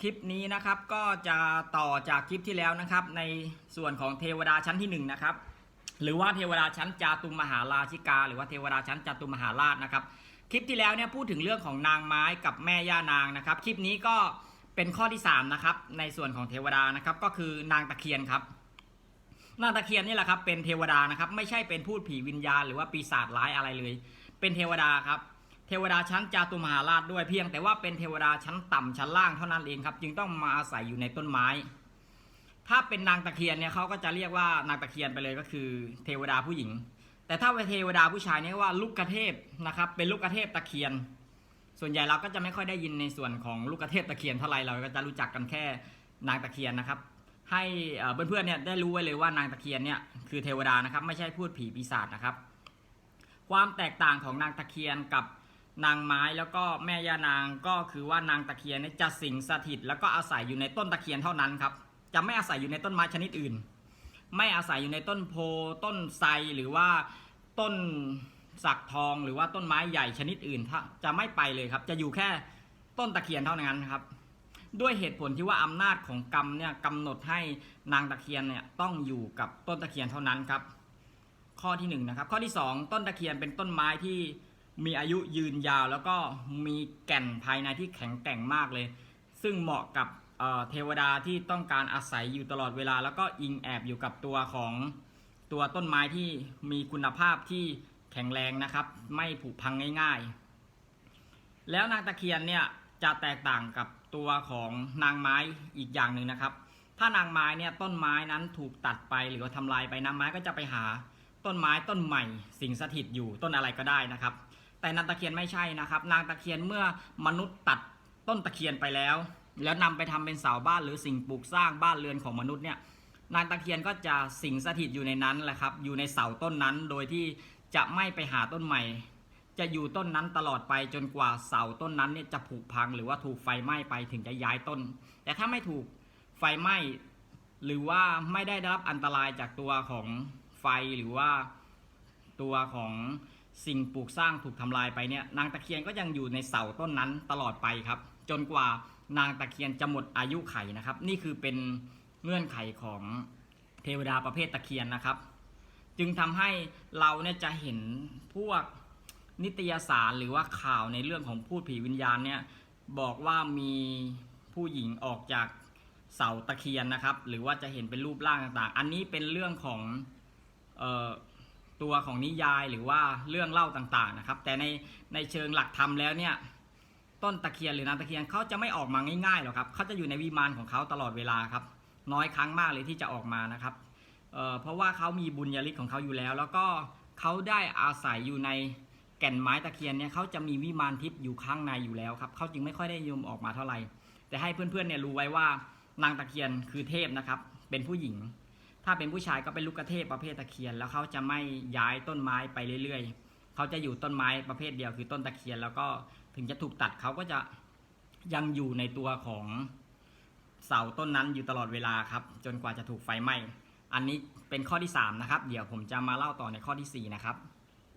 คลิปนี้นะครับก็จะต่อจากคลิปที่แล้วนะครับ ในส่วนของเทวดาชั้นที่หนึ่งนะครับหรือว่าเทวดาชั้นจาตุมมหาราชิกา หรือว่าเทวดาชั้นจาตุมมหาราชนะครับ คลิปที่แล้วเนี่ยพูดถึงเรื่องของนางไม้กับแม่ย่านางนะครับ คลิปนี้ก็เป็นข้อที่3นะครับในส่วนของเทวดานะครับก็คือนางตะเคียนครับ นางตะเคียนนี่แหละครับเป็นเทวดานะครับ ไม่ใช่เป็นพูดผีวิญญาณ หรือว่าปีศาจร้ายอะไรเลย เป็นเทวดาครับ เทวดาชั้นจาตุมหาราชด้วยเพียง แต่ว่าเป็นเทวดาชั้นต่ำชั้นล่างเท่านั้นเองครับ จึงต้องมาอาศัยอยู่ในต้นไม้ ถ้าเป็นนางตะเคียนเนี่ยเขาก็จะเรียกว่านางตะเคียนไปเลยก็คือ เทวดาผู้หญิง แต่ถ้าเป็นเทวดาผู้ชายเนี่ยว่าลูกกระเทพนะครับ เป็นลูกกระเทพตะเคียน ส่วนใหญ่เราก็จะไม่ค่อยได้ยินในส่วนของลูกกระเทพตะเคียนเท่าไหร่เราก็จะรู้จักกันแค่นางตะเคียนนะครับให้เพื่อนๆเนี่ยได้รู้ไว้เลยว่านางตะเคียนเนี่ยคือเทวดานะครับไม่ใช่พูดผีปีศาจนะครับ ความแตกต่างของนางตะเคียนกับ นางไม้แล้วก็แม่ย่านางก็คือว่านางตะเคียนจะสิงสถิต แล้วก็อาศัยอยู่ในต้นตะเคียนเท่านั้นครับ จะไม่อาศัยอยู่ในต้นไม้ชนิดอื่น ไม่อาศัยอยู่ในต้นโพต้นไทรหรือว่าต้นสักทองหรือว่าต้นไม้ใหญ่ชนิดอื่นถ้าจะไม่ไปเลยครับ จะอยู่แค่ต้นตะเคียนเท่านั้นครับ ด้วยเหตุผลที่ว่าอำนาจของกรรมเนี่ยกำหนดให้นางตะเคียนเนี่ยต้องอยู่กับต้นตะเคียนเท่านั้นครับ ข้อที่หนึ่งนะครับข้อที่สองต้นตะเคียนเป็นต้นไม้ที่ มีอายุยืนยาวแล้วก็มีแก่นภายในที่แข็งแกร่งมากเลย ซึ่งเหมาะกับเเทวดาที่ต้องการอาศัยอยู่ตลอดเวลา แล้วก็อิงแอบอยู่กับตัวของตัวต้นไม้ที่มีคุณภาพที่แข็งแรงนะครับ ไม่ผุพังง่ายๆ แล้วนางตะเคียนเนี่ยจะแตกต่างกับตัวของนางไม้อีกอย่างหนึ่งนะครับ ถ้านางไม้เนี่ยต้นไม้นั้นถูกตัดไปหรือว่าทำลายไปนางไม้ก็จะไปหาต้นไม้ต้นใหม่ สิงสถิตอยู่ต้นอะไรก็ได้นะครับ แต่นางตะเคียนไม่ใช่นะครับ นางตะเคียนเมื่อมนุษย์ตัดต้นตะเคียนไปแล้ว แล้วนำไปทำเป็นเสาบ้านหรือสิ่งปลูกสร้างบ้านเรือนของมนุษย์เนี่ยนางตะเคียนก็จะสิงสถิตอยู่ในนั้นแหละครับ อยู่ในเสาต้นนั้นโดยที่จะไม่ไปหาต้นใหม่ จะอยู่ต้นนั้นตลอดไปจนกว่าเสาต้นนั้นเนี่ยจะผุพังหรือว่าถูกไฟไหม้ไปถึงจะย้ายต้น แต่ถ้าไม่ถูกไฟไหม้หรือว่าไม่ได้รับอันตรายจากตัวของไฟหรือว่าตัวของ สิ่งปลูกสร้างถูกทำลายไปเนี่ยนางตะเคียนก็ยังอยู่ในเสาต้นนั้นตลอดไปครับ จนกว่านางตะเคียนจะหมดอายุไขนะครับ นี่คือเป็นเงื่อนไขของเทวดาประเภทตะเคียนนะครับ จึงทำให้เราเนี่ยจะเห็นพวกนิตยสารหรือว่าข่าวในเรื่องของพูดผีวิญญาณเนี่ยบอกว่ามีผู้หญิงออกจากเสาตะเคียนนะครับ หรือว่าจะเห็นเป็นรูปร่างต่างๆ อันนี้เป็นเรื่องของเอ่อ ตัวของนิยายหรือว่าเรื่องเล่าต่างๆนะครับ แต่ในในเชิงหลักธรรมแล้วเนี่ยต้นตะเคียนหรือนางตะเคียนเขาจะไม่ออกมาง่ายๆหรอกครับเขาจะอยู่ในวิมานของเขาตลอดเวลาครับ น้อยครั้งมากเลยที่จะออกมานะครับเเพราะว่าเขามีบุญญาลิกของเขาอยู่แล้ว แล้วก็เขาได้อาศัยอยู่ในแก่นไม้ตะเคียนเนี่ยเขาจะมีวิมานทิพย์อยู่ข้างในอยู่แล้วครับเขาจึงไม่ค่อยได้นิยมออกมาเท่าไหร่แต่ให้เพื่อนๆเนี่ยรู้ไว้ว่านางตะเคียนคือเทพนะครับ เป็นผู้หญิง ถ้าเป็นผู้ชายก็เป็นลูกกระเทพประเภทตะเคียน แล้วเขาจะไม่ย้ายต้นไม้ไปเรื่อยๆ เขาจะอยู่ต้นไม้ประเภทเดียวคือต้นตะเคียน แล้วก็ถึงจะถูกตัดเขาก็จะยังอยู่ในตัวของเสาต้นนั้นอยู่ตลอดเวลาครับ จนกว่าจะถูกไฟไหม้ อันนี้เป็นข้อที่ 3 นะครับ เดี๋ยวผมจะมาเล่าต่อในข้อทีสี่4 นะครับ